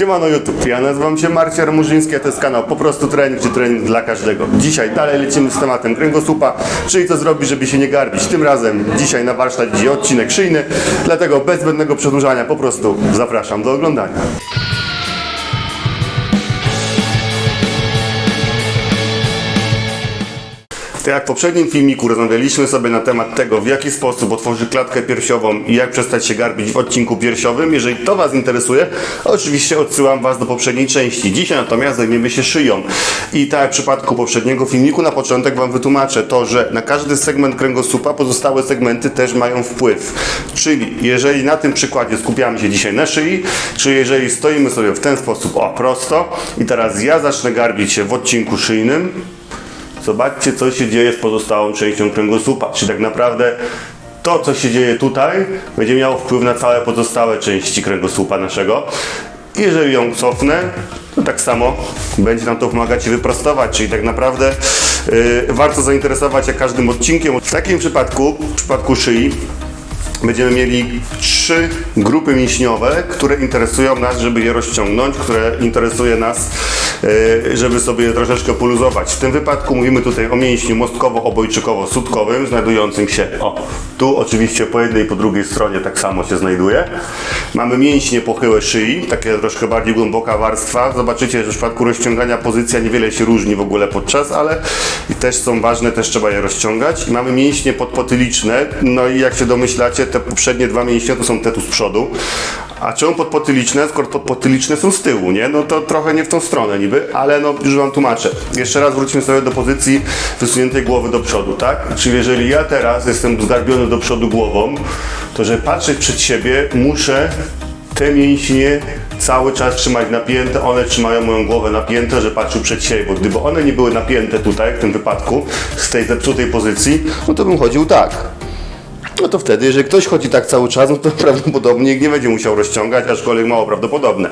Siemano YouTube, ja nazywam się Marcin Murzyński, a to jest kanał Po prostu trening czy trening dla każdego. Dzisiaj dalej lecimy z tematem kręgosłupa, czyli co zrobić, żeby się nie garbić. Tym razem dzisiaj na warsztat idzie odcinek szyjny, dlatego bez zbędnego przedłużania po prostu zapraszam do oglądania. Tak jak w poprzednim filmiku rozmawialiśmy sobie na temat tego, w jaki sposób otworzyć klatkę piersiową i jak przestać się garbić w odcinku piersiowym. Jeżeli to Was interesuje, oczywiście odsyłam Was do poprzedniej części. Dzisiaj natomiast zajmiemy się szyją. I tak jak w przypadku poprzedniego filmiku, na początek Wam wytłumaczę to, że na każdy segment kręgosłupa pozostałe segmenty też mają wpływ. Czyli jeżeli na tym przykładzie skupiamy się dzisiaj na szyi, czy jeżeli stoimy sobie w ten sposób, o prosto i teraz ja zacznę garbić się w odcinku szyjnym, Zobaczcie, co się dzieje z pozostałą częścią kręgosłupa. Czyli tak naprawdę to, co się dzieje tutaj, będzie miało wpływ na całe pozostałe części kręgosłupa naszego. Jeżeli ją cofnę, to tak samo będzie nam to pomagać się wyprostować. Czyli tak naprawdę yy, warto zainteresować się każdym odcinkiem. W takim przypadku, w przypadku szyi, będziemy mieli trzy grupy mięśniowe, które interesują nas, żeby je rozciągnąć, które interesuje nas, żeby sobie troszeczkę poluzować. W tym wypadku mówimy tutaj o mięśniu mostkowo-obojczykowo-sutkowym, znajdującym się o, tu oczywiście po jednej i po drugiej stronie tak samo się znajduje. Mamy mięśnie pochyłe szyi, takie troszkę bardziej głęboka warstwa. Zobaczycie, że w przypadku rozciągania pozycja niewiele się różni w ogóle podczas, ale też są ważne, też trzeba je rozciągać. I mamy mięśnie podpotyliczne, no i jak się domyślacie, te poprzednie dwa mięśnie to są te tu z przodu. A czemu podpotyliczne? Skoro podpotyliczne są z tyłu, nie? No to trochę nie w tą stronę niby, ale no już Wam tłumaczę. Jeszcze raz wróćmy sobie do pozycji wysuniętej głowy do przodu, tak? Czyli jeżeli ja teraz jestem zgarbiony do przodu głową, to żeby patrzeć przed siebie, muszę te mięśnie cały czas trzymać napięte, one trzymają moją głowę napięte, że patrzył przed siebie, bo gdyby one nie były napięte tutaj, w tym wypadku, z tej zepsutej pozycji, no to bym chodził tak. No to wtedy, jeżeli ktoś chodzi tak cały czas, no to prawdopodobnie nie będzie musiał rozciągać, aczkolwiek mało prawdopodobne.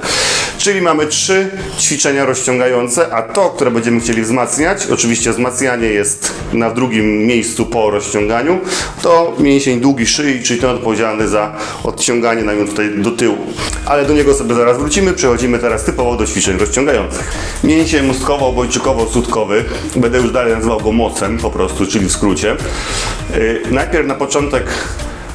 Czyli mamy trzy ćwiczenia rozciągające, a to, które będziemy chcieli wzmacniać, oczywiście wzmacnianie jest na drugim miejscu po rozciąganiu, to mięsień długi szyi, czyli ten odpowiedzialny za odciąganie nam tutaj do tyłu. Ale do niego sobie zaraz wrócimy, przechodzimy teraz typowo do ćwiczeń rozciągających. Mięsień mostkowo-obojczykowo-sutkowy, będę już dalej nazywał go mocem po prostu, czyli w skrócie. Yy, najpierw na początek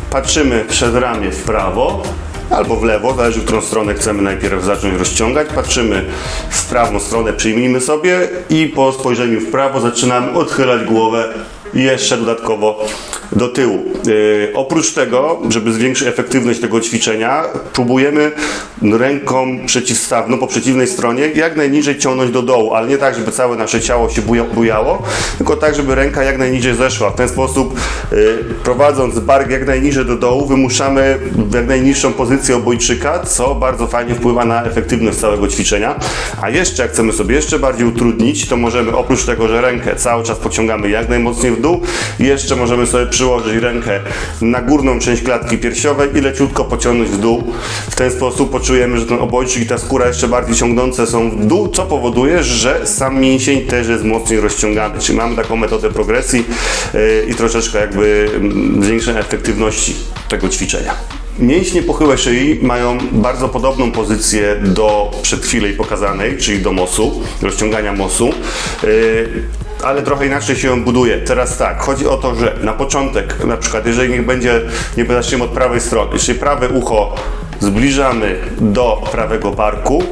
patrzymy przed ramię w prawo albo w lewo, zależy w którą stronę chcemy najpierw zacząć rozciągać. Patrzymy w prawą stronę, przyjmijmy sobie i po spojrzeniu w prawo zaczynamy odchylać głowę jeszcze dodatkowo do tyłu. Yy, oprócz tego, żeby zwiększyć efektywność tego ćwiczenia, próbujemy ręką przeciwstawną po przeciwnej stronie jak najniżej ciągnąć do dołu, ale nie tak, żeby całe nasze ciało się buja- bujało, tylko tak, żeby ręka jak najniżej zeszła. W ten sposób, yy, prowadząc bark jak najniżej do dołu, wymuszamy jak najniższą pozycję obojczyka, co bardzo fajnie wpływa na efektywność całego ćwiczenia. A jeszcze, jak chcemy sobie jeszcze bardziej utrudnić, to możemy oprócz tego, że rękę cały czas pociągamy jak najmocniej w dół, jeszcze możemy sobie przyłożyć rękę na górną część klatki piersiowej i leciutko pociągnąć w dół. W ten sposób poczujemy, że ten obojczyk i ta skóra jeszcze bardziej ciągnące są w dół, co powoduje, że sam mięsień też jest mocniej rozciągany. Czyli mamy taką metodę progresji yy, i troszeczkę jakby mm, zwiększenia efektywności tego ćwiczenia. Mięśnie pochyłe szyi mają bardzo podobną pozycję do przed chwilą pokazanej, czyli do mosu, rozciągania mosu. Yy, ale trochę inaczej się ją buduje. Teraz tak, chodzi o to, że na początek, na przykład, jeżeli niech będzie, nie zaczniemy od prawej strony, czyli prawe ucho zbliżamy do prawego barku,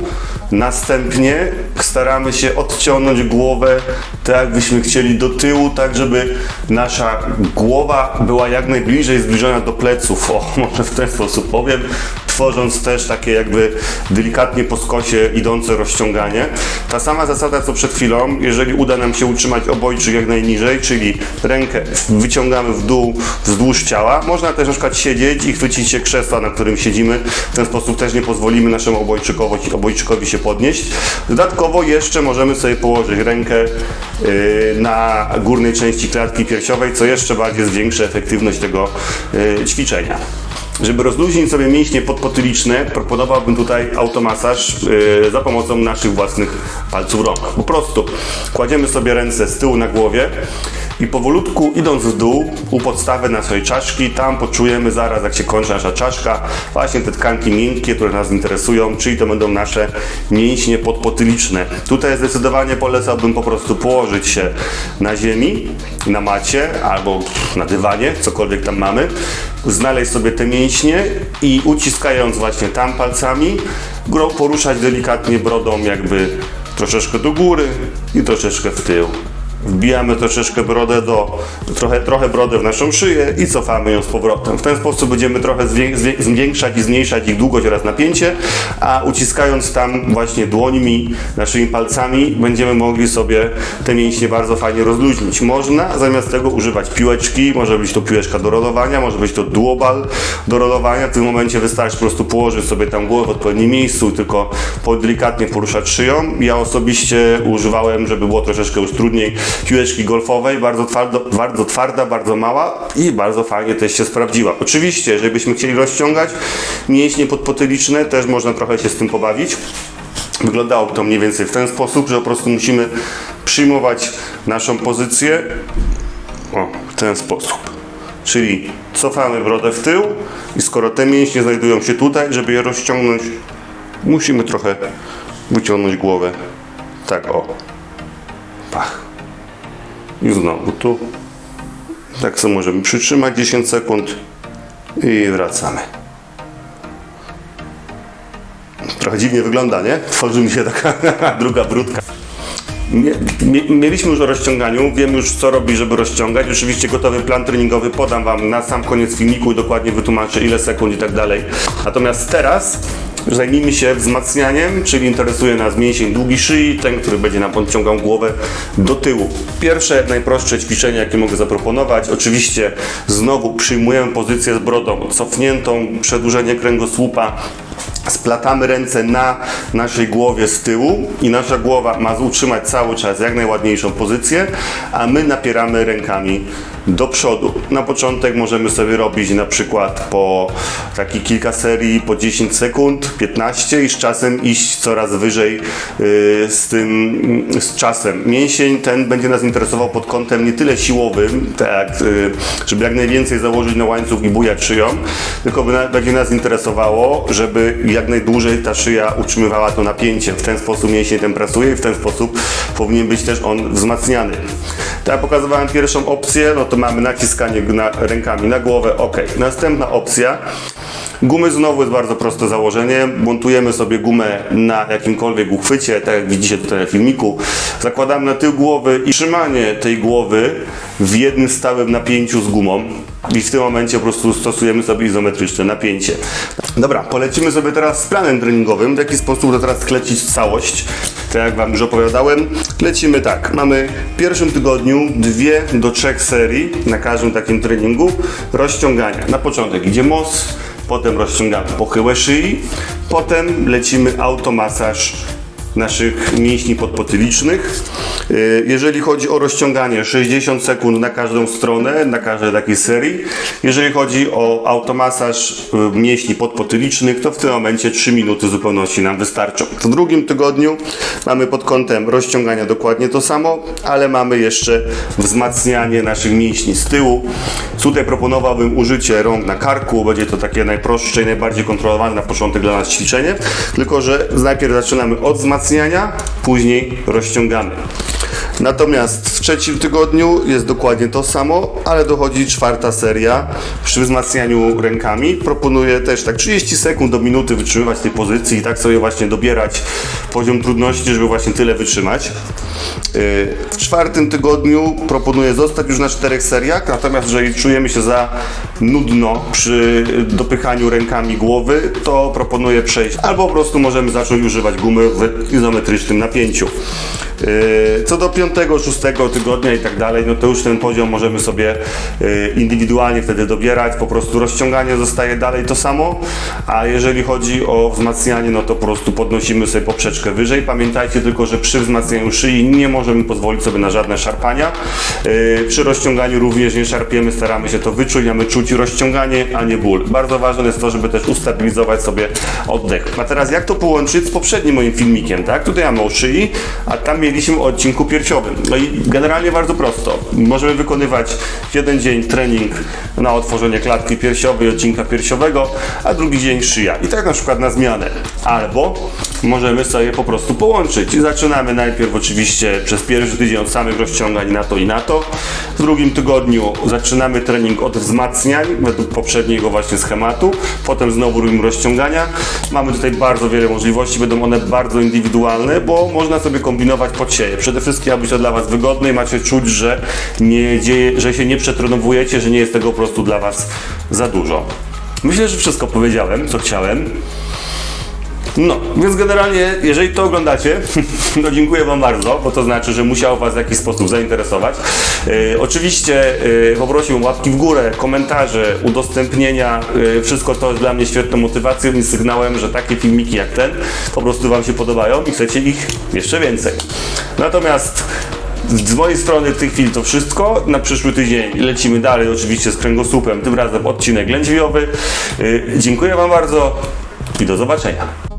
następnie staramy się odciągnąć głowę tak jakbyśmy chcieli do tyłu, tak żeby nasza głowa była jak najbliżej zbliżona do pleców, o może w ten sposób powiem, tworząc też takie jakby delikatnie po skosie idące rozciąganie. Ta sama zasada co przed chwilą, jeżeli uda nam się utrzymać obojczyk jak najniżej, czyli rękę wyciągamy w dół wzdłuż ciała, można też na przykład siedzieć i chwycić się krzesła, na którym siedzimy, w ten sposób też nie pozwolimy naszemu obojczykowi, obojczykowi się podnieść. Dodatkowo jeszcze możemy sobie położyć rękę yy, na górnej części klatki piersiowej, co jeszcze bardziej zwiększy efektywność tego yy, ćwiczenia. Żeby rozluźnić sobie mięśnie podpotyliczne, proponowałbym tutaj automasaż yy, za pomocą naszych własnych palców rąk. Po prostu kładziemy sobie ręce z tyłu na głowie I powolutku idąc w dół, u podstawy naszej czaszki, tam poczujemy zaraz, jak się kończy nasza czaszka, właśnie te tkanki miękkie, które nas interesują, czyli to będą nasze mięśnie podpotyliczne. Tutaj zdecydowanie polecałbym po prostu położyć się na ziemi, na macie albo na dywanie, cokolwiek tam mamy, znaleźć sobie te mięśnie i uciskając właśnie tam palcami, poruszać delikatnie brodą jakby troszeczkę do góry i troszeczkę w tył. Wbijamy troszeczkę brodę do, trochę, trochę brodę w naszą szyję i cofamy ją z powrotem. W ten sposób będziemy trochę zwię- zwię- zwiększać i zmniejszać ich długość oraz napięcie, a uciskając tam właśnie dłońmi, naszymi palcami, będziemy mogli sobie te mięśnie bardzo fajnie rozluźnić. Można zamiast tego używać piłeczki, może być to piłeczka do rolowania, może być to duobal do rolowania. W tym momencie wystarczy po prostu położyć sobie tam głowę w odpowiednim miejscu tylko delikatnie poruszać szyją. Ja osobiście używałem, żeby było troszeczkę już trudniej, piłeczki golfowej, bardzo, bardzo twarda, bardzo mała i bardzo fajnie też się sprawdziła. Oczywiście, jeżeli byśmy chcieli rozciągać mięśnie podpotyliczne, też można trochę się z tym pobawić. Wyglądało to mniej więcej w ten sposób, że po prostu musimy przyjmować naszą pozycję o, w ten sposób. Czyli cofamy brodę w tył i skoro te mięśnie znajdują się tutaj, żeby je rozciągnąć, musimy trochę wyciągnąć głowę. Tak o. Pach. I znowu tu. Tak sobie możemy przytrzymać 10 sekund i wracamy. Trochę dziwnie wygląda, nie? Tworzy mi się taka druga brudka. Mie- mie- Mieliśmy już o rozciąganiu, wiemy już co robić, żeby rozciągać. Oczywiście gotowy plan treningowy podam Wam na sam koniec filmiku i dokładnie wytłumaczę ile sekund i tak dalej. Natomiast teraz zajmijmy się wzmacnianiem, czyli interesuje nas mięsień długi szyi, ten, który będzie nam podciągał głowę do tyłu. Pierwsze, najprostsze ćwiczenie, jakie mogę zaproponować, oczywiście znowu przyjmujemy pozycję z brodą cofniętą, przedłużenie kręgosłupa, splatamy ręce na naszej głowie z tyłu i nasza głowa ma utrzymać cały czas jak najładniejszą pozycję, a my napieramy rękami do przodu. Na początek możemy sobie robić na przykład po taki kilka serii po 10 sekund, 15 i z czasem iść coraz wyżej yy, z tym z czasem. Mięsień ten będzie nas interesował pod kątem nie tyle siłowym, tak, yy, żeby jak najwięcej założyć na łańcuch i bujać szyją, tylko by będzie nas interesowało, żeby jak najdłużej ta szyja utrzymywała to napięcie. W ten sposób mięsień ten pracuje i w ten sposób powinien być też on wzmacniany. Jak pokazywałem pierwszą opcję, no to mamy naciskanie na, rękami na głowę, ok. Następna opcja, Gumy znowu jest bardzo proste założenie. Montujemy sobie gumę na jakimkolwiek uchwycie, tak jak widzicie tutaj na filmiku. Zakładamy na tył głowy i trzymanie tej głowy w jednym stałym napięciu z gumą. I w tym momencie po prostu stosujemy sobie izometryczne napięcie. Dobra, polecimy sobie teraz z planem treningowym, w jaki sposób to teraz sklecić całość. Tak jak Wam już opowiadałem, lecimy tak. Mamy w pierwszym tygodniu dwie do trzech serii na każdym takim treningu rozciągania. Na początek idzie most, potem rozciągamy pochyłę szyi, potem lecimy automasaż naszych mięśni podpotylicznych. Yy, Jeżeli chodzi o rozciąganie, 60 sekund na każdą stronę, na każdej takiej serii. Jeżeli chodzi o automasaż yy, mięśni podpotylicznych, to w tym momencie 3 minuty zupełności nam wystarczą. W drugim tygodniu mamy pod kątem rozciągania dokładnie to samo, ale mamy jeszcze wzmacnianie naszych mięśni z tyłu. Tutaj proponowałbym użycie rąk na karku, będzie to takie najprostsze i najbardziej kontrolowane na początek dla nas ćwiczenie, tylko że najpierw zaczynamy od wzmacniania, później rozciągamy. Natomiast w trzecim tygodniu jest dokładnie to samo, ale dochodzi czwarta seria przy wzmacnianiu rękami. Proponuję też tak 30 sekund do minuty wytrzymywać tej pozycji i tak sobie właśnie dobierać poziom trudności, żeby właśnie tyle wytrzymać. Yy, W czwartym tygodniu proponuję zostać już na czterech seriach, natomiast jeżeli czujemy się za nudno przy dopychaniu rękami głowy, to proponuję przejść albo po prostu możemy zacząć używać gumy w izometrycznym napięciu. Yy, Co do piątego, szóstego tygodnia i tak dalej, no to już ten poziom możemy sobie yy, indywidualnie wtedy dobierać. Po prostu rozciąganie zostaje dalej to samo, a jeżeli chodzi o wzmacnianie, no to po prostu podnosimy sobie poprzeczkę wyżej. Pamiętajcie tylko, że przy wzmacnianiu szyi nie możemy pozwolić sobie na żadne szarpania. Yy, Przy rozciąganiu również nie szarpiemy, staramy się to wyczuć, mamy czuć rozciąganie, a nie ból. Bardzo ważne jest to, żeby też ustabilizować sobie oddech. A teraz jak to połączyć z poprzednim moim filmikiem, tak? Tutaj mamy o szyi, a tam mieliśmy powiedzieliśmy o odcinku piersiowym. No i generalnie bardzo prosto. Możemy wykonywać w jeden dzień trening na otworzenie klatki piersiowej, odcinka piersiowego, a drugi dzień szyja. I tak na przykład na zmianę. Albo możemy sobie po prostu połączyć. Zaczynamy najpierw oczywiście przez pierwszy tydzień od samych rozciągań na to i na to. W drugim tygodniu zaczynamy trening od wzmacniań według poprzedniego właśnie schematu. Potem znowu robimy rozciągania. Mamy tutaj bardzo wiele możliwości, będą one bardzo indywidualne, bo można sobie kombinować pod siebie. Przede wszystkim, aby to dla Was wygodne i macie czuć, że, nie dzieje, że się nie przetrenowujecie, że nie jest tego po prostu dla Was za dużo. Myślę, że wszystko powiedziałem, co chciałem. No, więc generalnie, jeżeli to oglądacie, to dziękuję Wam bardzo, bo to znaczy, że musiało Was w jakiś sposób zainteresować. E, oczywiście e, poprosiłbym łapki w górę, komentarze, udostępnienia. E, wszystko to jest dla mnie świetną motywacją i sygnałem, że takie filmiki jak ten po prostu Wam się podobają i chcecie ich jeszcze więcej. Natomiast z mojej strony w tej chwili to wszystko. Na przyszły tydzień lecimy dalej oczywiście z kręgosłupem, tym razem odcinek lędźwiowy. E, dziękuję Wam bardzo i do zobaczenia.